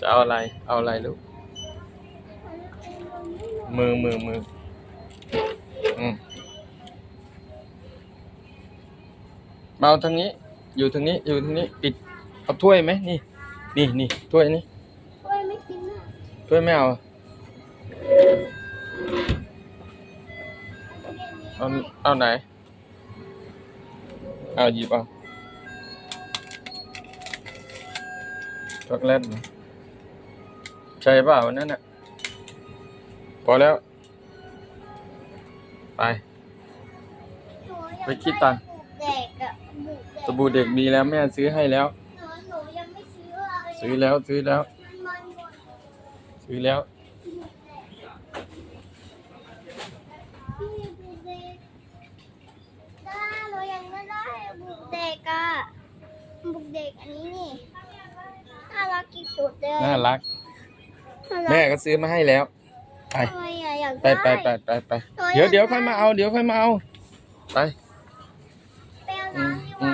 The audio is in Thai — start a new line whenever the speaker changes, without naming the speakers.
จะเอาอะไร เอาอะไรลูก มือมือมืออืมมาเอาทางนี้ อยู่ทางนี้ อยู่ทางนี้ ปิด เอาถ้วยไหมนี่ นี่นี่ถ้วยนี่
กล้วยไม่กินอะ
ถ้วยไม่เอาเอาเอาไหน เอาหยิบเอาช็อกโกแลตเหรอ ใช่เปล่าวันนั้นน่ะพอแล้ว ไป
หนูอยาก
ไปคิดตังค์
ได้บุกเด็กอะบุกเด็ก
สบู่เด็กมีแล้วแม่ซื้อให้แล้ว
หนูหนูยังไม่ซื้ออะไร
ซื้อแล้วซื้อแล้ว
มันหมด
ซื้อแล้ว
พี่บุกเด็กได้หนูยังไม่ได้บุกเด็กอะบุกเด็กอันนี้นี่น่ารักที่สุดเลย
น่ารัก
น่ารัก
แม่ก็ซื้อมาให้แล้ว ไป
ทำไมอะอยาก
ไป
ได้
ไปไปไปไป
หนูอาก
เดี๋ยวเดี๋ยวค่อยมาเอาเดี๋ยวค่อยมาเอา ไป
ไปเอาน้ำดีกว่า
อืม